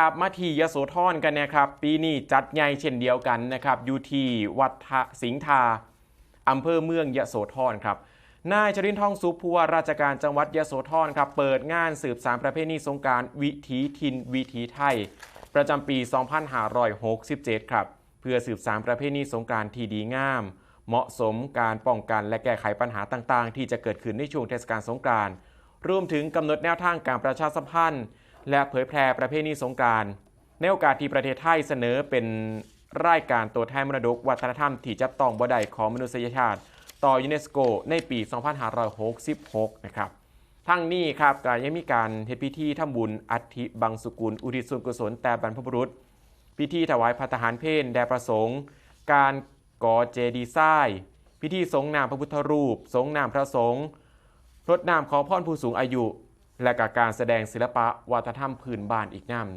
ครับมาที่ยโสธรกันนะครับ ปีนี้จัดใหญ่เช่นเดียวกันนะครับอยู่ที่วัดสิงห์ทาอำเภอเมืองยโสธรครับนายชรินททองสุผู้ว่าราชการจังหวัดยโสธรครับเปิดงานสืบสารประเพณีสงการวิถีทินวิถีไทย ประจำปี 2567 ครับ เพื่อสืบสารประเพณีสงการที่ดีงาม เหมาะสมการป้องกันและแก้ไขปัญหาต่างๆ ที่จะเกิดขึ้นในช่วงเทศกาลสงกานต์รวมถึงกำหนดแนวทางการประชาสัมพันธ์ และเผยแพร่ประเพณีสงการในโอกาสที่ประเทศไทยเสนอเป็นรายการตัวแทนมรดกวัฒนธรรมที่จับต้องบ่ได้ของมนุษยชาติ ต่อยูเนสโกในปี 2566 นะครับทั้งนี้ครับก็ยังมีการเฮ็ดพิธีทำบุญอัฐิบังสุกุล อุทิศส่วนกุศลแต่บรรพบุรุษ พิธีถวายพระทหารเพลแด่ประสงค์ การก่อเจดีย์ทราย พิธีสงนามพระพุทธรูป สงนามพระสงฆ์รดน้ำขอพรผู้สูงอายุ และกการแสดงศิลปะวัฒนธรรมพื้นบ้านอีกน